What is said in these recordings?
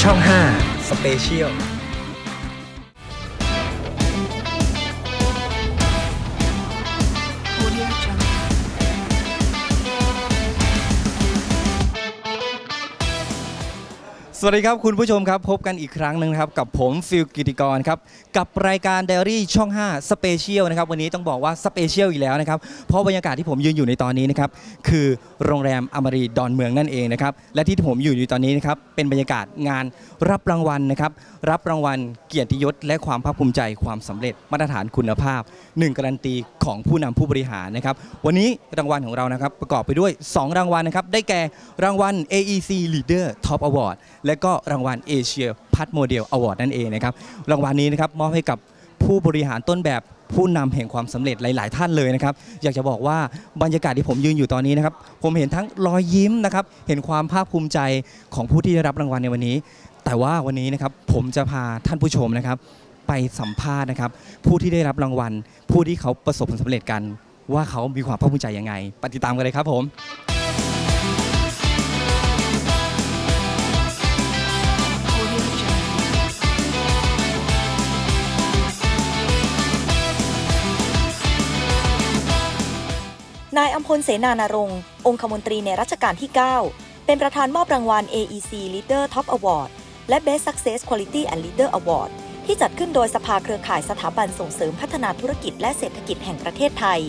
ช่อง 5 สเปเชียล วัสดีครับคุณผู้ชมครับ พบกันอีกครั้งหนึ่งครับ กับผมฟิลกิติกรครับ กับรายการ Diary ช่อง 5 สเปเชียลนะครับ วันนี้ต้องบอกว่าสเปเชียลอีกแล้วนะครับ เพราะบรรยากาศที่ผมยืนอยู่ในตอนนี้นะครับ คือโรงแรมอมรีดอนเมืองนั่นเองนะครับ และที่ผมอยู่อยู่ตอนนี้นะครับ เป็นบรรยากาศงานรับรางวัลนะครับ รับรางวัลเกียรติยศ และความภาคภูมิใจความสำเร็จมาตรฐานคุณภาพหนึ่งการันตีของผู้นำผู้บริหารนะครับวันนี้รางวัลของเรานะครับประกอบไปด้วย 2 รางวัลนะครับได้แก่รางวัล AEC Leader Top Award และและก็รางวัล Asia พัดโมเดล Award นั่นเองนะครับรางวัลนี้นะครับมอบให้กับผู้บริหารต้นแบบผู้นำแห่งความสำเร็จหลาย ๆ ท่านเลยนะครับ อยากจะบอกว่าบรรยากาศที่ผมยืนอยู่ตอนนี้นะครับ ผมเห็นทั้งรอยยิ้มนะครับ เห็นความภาคภูมิใจของผู้ที่ได้รับรางวัลในวันนี้ แต่ว่าวันนี้นะครับผมจะพาท่านผู้ชมนะครับ ไปสัมภาษณ์นะครับ ผู้ที่ได้รับรางวัล ผู้ที่เขาประสบผลสำเร็จกัน ว่าเขามีความภาคภูมิใจยังไง ปฏิดตามกันเลยครับผม นายอัมพลเสนานารงค์ องคมนตรีในรัชกาลที่ 9 เป็นประธานมอบรางวัล AEC Leader Top Award และ Best Success Quality and Leader Award ที่จัดขึ้นโดยสภาเครือข่ายสถาบันส่งเสริมพัฒนาธุรกิจและเศรษฐกิจแห่งประเทศไทย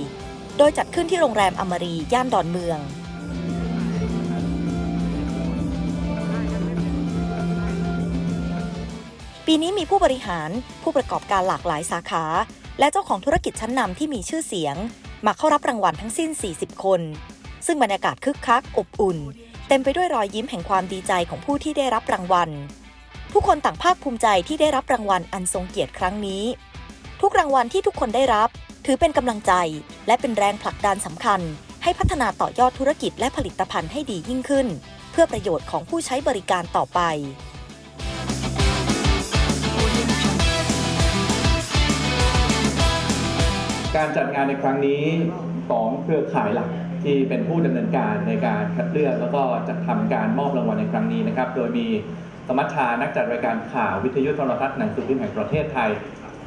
โดยจัดขึ้นที่โรงแรมอมรี ย่านดอนเมือง ปีนี้มีผู้บริหาร ผู้ประกอบการหลากหลายสาขา และเจ้าของธุรกิจชั้นนำที่มีชื่อเสียง มาเข้ารับรางวัลทั้งสิ้น 40 คน ซึ่งบรรยากาศคึกคัก อบอุ่น เต็มไปด้วยรอยยิ้มแห่งความดีใจของผู้ที่ได้รับรางวัล ผู้คนต่างภาคภูมิใจที่ได้รับรางวัลอันทรงเกียรติครั้งนี้ ทุกรางวัลที่ทุกคนได้รับ ถือเป็นกำลังใจ และเป็นแรงผลักดันสำคัญ ให้พัฒนาต่อยอดธุรกิจและผลิตภัณฑ์ให้ดียิ่งขึ้น เพื่อประโยชน์ของผู้ใช้บริการต่อไป การจัดงานในครั้งนี้ของเครือข่ายหลักที่เป็นผู้ดำเนินการในการคัดเลือกแล้วก็จัดทำการมอบรางวัลในครั้งนี้นะครับ โดยมีสมัชชานักจัดรายการข่าววิทยุโทรทัศน์หนังสือพิมพ์แห่งประเทศไทย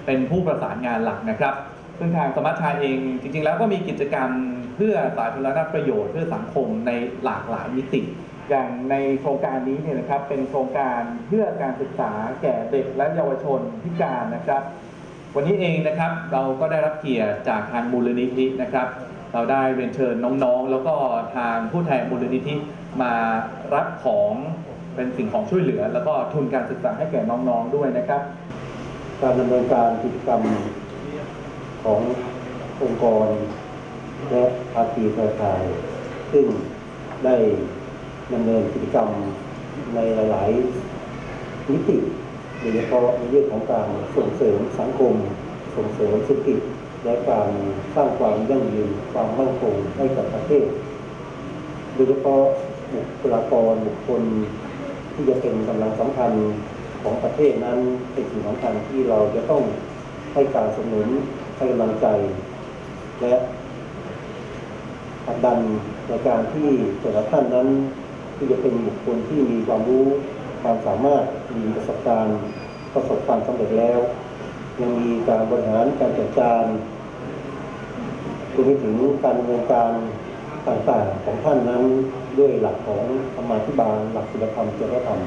เป็นผู้ประสานงานหลักนะครับ ซึ่งทางสมัชชาเองจริง ๆ แล้วก็มีกิจกรรมเพื่อสาธารณประโยชน์เพื่อสังคมในหลากหลายมิติ อย่างในโครงการนี้เนี่ยนะครับเป็นโครงการเพื่อการศึกษาแก่เด็กและเยาวชนพิการนะครับ วันนี้เองนะครับเราก็ได้รับเกียรติจากทางมูลนิธินะครับ เราได้เรียนเชิญน้องๆ แล้วก็ทางผู้แทนมูลนิธิมารับของเป็นสิ่งของช่วยเหลือ แล้วก็ทุนการศึกษาให้แก่น้องๆด้วยนะครับ การดำเนินการกิจกรรมขององค์กร และภาคีเครือข่าย ซึ่งได้ดำเนินกิจกรรมในหลาย ๆ มิติ โดยเฉพาะในเรื่องของการส่งเสริมสังคม ส่งเสริมเศรษฐกิจและการสร้างความยั่งยืนความมั่นคงให้กับประเทศ โดยเฉพาะบุคลากรบุคคลที่จะเป็นกำลังสำคัญของประเทศนั้นเป็นสิ่งสำคัญที่เราจะต้องให้การสนับสนุนให้กำลังใจ และผลักดันในการที่แต่ละท่านนั้นที่จะเป็นบุคคลที่มีความรู้ ความสามารถมีประสบการณ์ประสบความสำเร็จแล้ว ยังมีการบริหารการจัดการรวมไปถึงการดำเนินการต่างๆของท่านนั้นด้วยหลักของธรรมาธิบาลหลักคุณธรรมจริยธรรม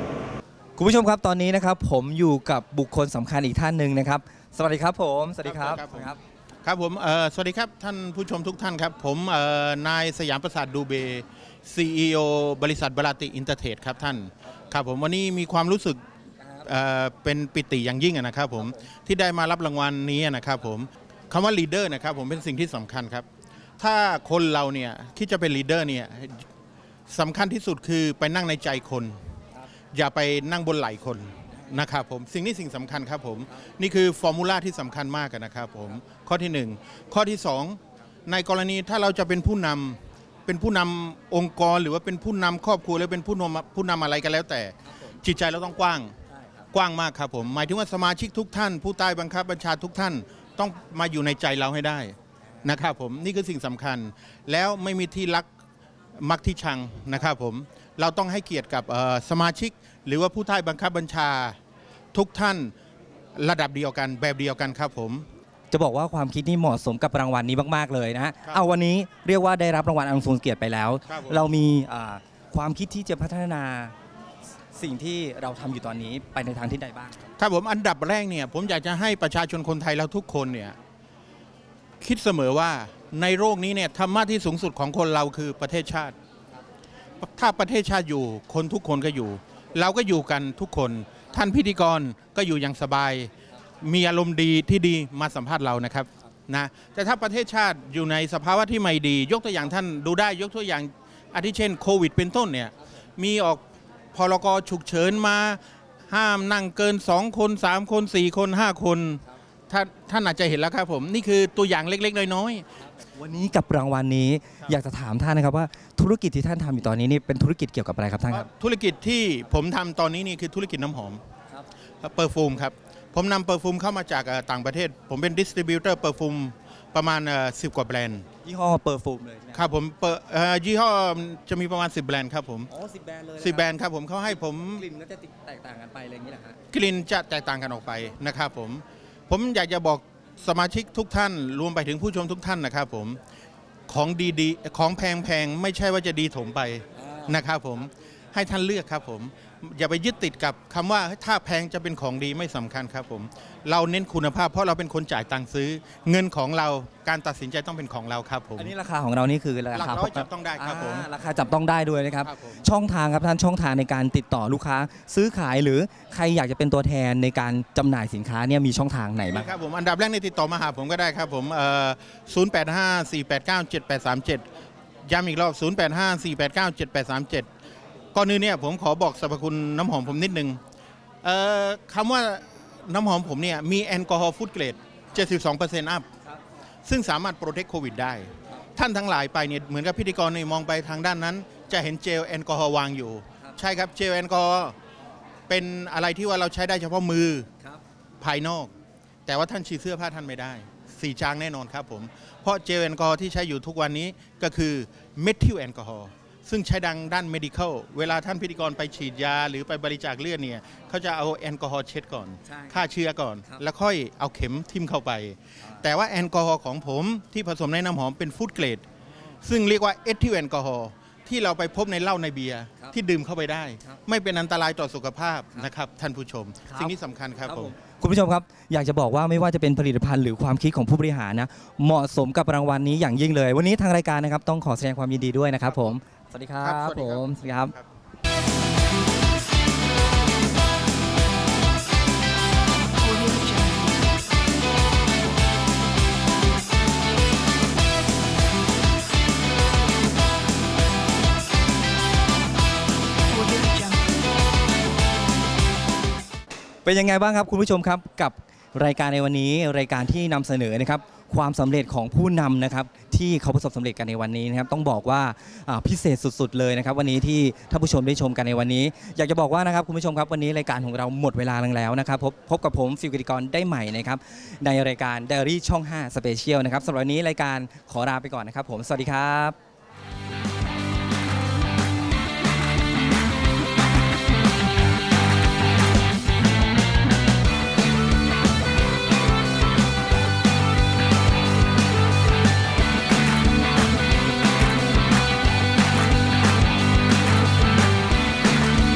คุณผู้ชมครับตอนนี้นะครับผมอยู่กับบุคคลสำคัญอีกท่านหนึ่งนะครับ สวัสดีครับผมสวัสดีครับครับผมครับครับผมเอ่อสวัสดีครับท่านผู้ชมทุกท่านครับ ผมเอ่อนายสยามประสาทดูเบ CEO บริษัทบราติอินเตอร์เทรดครับท่านครับผมวันนี้มีความรู้สึกเอ่อเป็นปิติอย่างยิ่งนะครับผมที่ได้มารับรางวัลนี้นะครับผมคำว่าลีดเดอร์นะครับผมเป็นสิ่งที่สำคัญครับ ถ้าคนเราเนี่ยคิดจะเป็นลีดเดอร์เนี่ยสำคัญที่สุดคือไปนั่งในใจคน อย่าไปนั่งบนไหล่คนนะครับผมสิ่งนี้สิ่งสำคัญครับผมนี่คือฟอร์มูลาที่สำคัญมากนะครับผมข้อที่หนึ่งข้อที่สองในกรณีถ้าเราจะเป็นผู้นำ เป็นผู้นำองค์กรหรือว่าเป็นผู้นำครอบครัวหรือเป็นผู้นำผู้นำอะไรกันแล้วแต่ จิตใจเราต้องกว้างกว้างมากครับผมหมายถึงว่าสมาชิกทุกท่าน ผู้ใต้บังคับบัญชาทุกท่านต้องมาอยู่ในใจเราให้ได้นะครับผมนี่คือสิ่งสำคัญ แล้วไม่มีที่รักมักที่ชังนะครับผมเราต้องให้เกียรติกับสมาชิก หรือว่าผู้ใต้บังคับบัญชาทุกท่านระดับเดียวกันแบบเดียวกันครับผม จะบอกว่าความคิดนี่เหมาะสมกับรางวัลนี้มาก ๆ เลยนะฮะครับเอาวันนี้เรียกว่าได้รับรางวัลอันทรงเกียรติไปแล้ว ครับผม เรามีอ่าความคิดที่จะพัฒนาสิ่งที่เราทำอยู่ตอนนี้ไปในทางที่ใดบ้าง ครับถ้าผมอันดับแรกเนี่ยผมอยากจะให้ประชาชนคนไทยเราทุกคนเนี่ยคิดเสมอว่าในโลกนี้เนี่ยธรรมะที่สูงสุดของคนเราคือประเทศชาติ ถ้าประเทศชาติอยู่คนทุกคนก็อยู่ เราก็อยู่กันทุกคน ท่านพิธีกรก็อยู่อย่างสบาย มีอารมณ์ดีที่ดีมาสัมภาษณ์เรานะครับนะแต่ถ้าประเทศชาติอยู่ในสภาวะที่ไม่ดี ยกตัวอย่างท่านดูได้ยกตัวอย่างอาทิเช่นโควิด เป็นต้นเนี่ยมีออกพรกฉุกเฉินมาห้ามนั่งเกิน 2 คน 3 คน 4 คน 5 คนท่านท่านอาจจะเห็นแล้วครับผม นี่คือตัวอย่างเล็กๆ น้อยวันนี้กับรางวัลนี้อยากจะถามท่านนะครับว่าธุรกิจที่ท่านทำอยู่ตอนนี้นี่เป็นธุรกิจเกี่ยวกับอะไรครับท่านครับๆธุรกิจที่ผมทำตอนนี้นี่คือธุรกิจน้ำหอมครับเปอร์ฟูมครับ ผมนำเปอร์ฟูมเข้ามาจากเอ่อต่างประเทศ ผมเป็นดิสติบิวเตอร์เปอร์ฟูมประมาณสิบกว่าแบรนด์ ยี่ห้อเปอร์ฟูมเลยใช่ไหมครับผมเปิดเอ่อยี่ห้อจะมีประมาณ 10 แบรนด์ครับผมอ๋อสิบแบรนด์เลยสิบแบรนด์ครับผมเขาให้ผมกลิ่นก็จะแตกต่างกันไปอะไรอย่างนี้แหละฮะกลิ่นจะแตกต่างกันออกไปนะครับผม ผมอยากจะบอกสมาชิกทุกท่านรวมไปถึงผู้ชมทุกท่านนะครับผมของดีๆของแพงๆ ไม่ใช่ว่าจะดีถมไปนะครับผมให้ท่านเลือกครับผม อย่าไปยึดติดกับคำว่าถ้าแพงจะเป็นของดีไม่สำคัญครับผมเราเน้นคุณภาพเพราะเราเป็นคนจ่ายตังค์ซื้อ เงินของเราการตัดสินใจต้องเป็นของเราครับผมอันนี้ราคาของเรานี่คือราหลักคาร้อยจับต้องได้ครับผมอ่าราคาจับต้องได้ด้วยนะครับครับผมช่องทางครับท่านช่องทางในการติดต่อลูกค้า ซื้อขายหรือใครอยากจะเป็นตัวแทนในการจำหน่ายสินค้าเนี่ยมีช่องทางไหนบ้างครับผมอันดับแรกในติดต่อมาหาผมก็ได้ครับผมเอ่อ085 489 7837ย้ำอีกรอบ 085 489 7837 ก่อนอื่นเนี่ยผมขอบอกสรรพคุณน้ำหอมผมนิดนึงเอ่อคำว่าน้ำหอมผมเนี่ยมีแอลกอฮอล์ฟูดเกรด 72%อัพ ซึ่งสามารถโปรเทคโควิดได้ ท่านทั้งหลายไปเนี่ยเหมือนกับพิธีกรเนี่ยมองไปทางด้านนั้น จะเห็นเจลแอลกอฮอล์วางอยู่ ใช่ครับเจลแอลกอฮอล์เป็นอะไรที่ว่าเราใช้ได้เฉพาะมือครับภายนอก แต่ว่าท่านฉีดเสื้อผ้าท่านไม่ได้สีจางแน่นอนครับผม เพราะเจลแอลกอฮอล์ที่ใช้อยู่ทุกวันนี้ก็คือเมทิลแอลกอฮอล์ ซึ่งใช้ดังด้าน medical เวลาท่านพิธีกรไปฉีดยาหรือไปบริจาคเลือดเนี่ยเขาจะเอาแอลกอฮอล์เช็ดก่อนใช่ฆ่าเชื้อก่อน ครับ แล้วค่อยเอาเข็มทิ่มเข้าไป แต่ว่าแอลกอฮอล์ของผมที่ผสมในน้ำหอมเป็นฟู้ดเกรด ซึ่งเรียกว่าเอทิลแอลกอฮอล์ที่เราไปพบในเหล้าในเบียร์ครับที่ดื่มเข้าไปได้ ครับไม่เป็นอันตรายต่อสุขภาพครับนะครับท่านผู้ชม ครับ สิ่งนี้สำคัญครับผม คุณผู้ชมครับ อยากจะบอกว่าไม่ว่าจะเป็นผลิตภัณฑ์หรือความคิดของผู้บริหารนะ เหมาะสมกับรางวัลนี้อย่างยิ่งเลย วันนี้ทางรายการนะครับต้องขอแสดงความยินดีด้วยนะครับผม สวัสดีครับครับสวัสผดีครับ ม สวัสดีครับ เป็นยังไงบ้างครับคุณผู้ชมครับกับรายการในวันนี้รายการที่นำเสนอนะครับ ความสำเร็จของผู้นำนะครับที่เขาประสบสำเร็จกันในวันนี้นะครับต้องบอกว่าพิเศษสุด ๆ เลยนะครับ วันนี้ที่ท่านผู้ชมได้ชมกันในวันนี้ อยากจะบอกว่านะครับคุณผู้ชมครับวันนี้รายการของเราหมดเวลาลงแล้วนะครับพบพบกับผมฟิวกิติกรได้ใหม่นะครับในรายการ d ดอรี่ช่อง 5 Special นะครับสำหรับวันนี้รายการขอลาไปก่อนนะครับ ผมสวัสดีครับ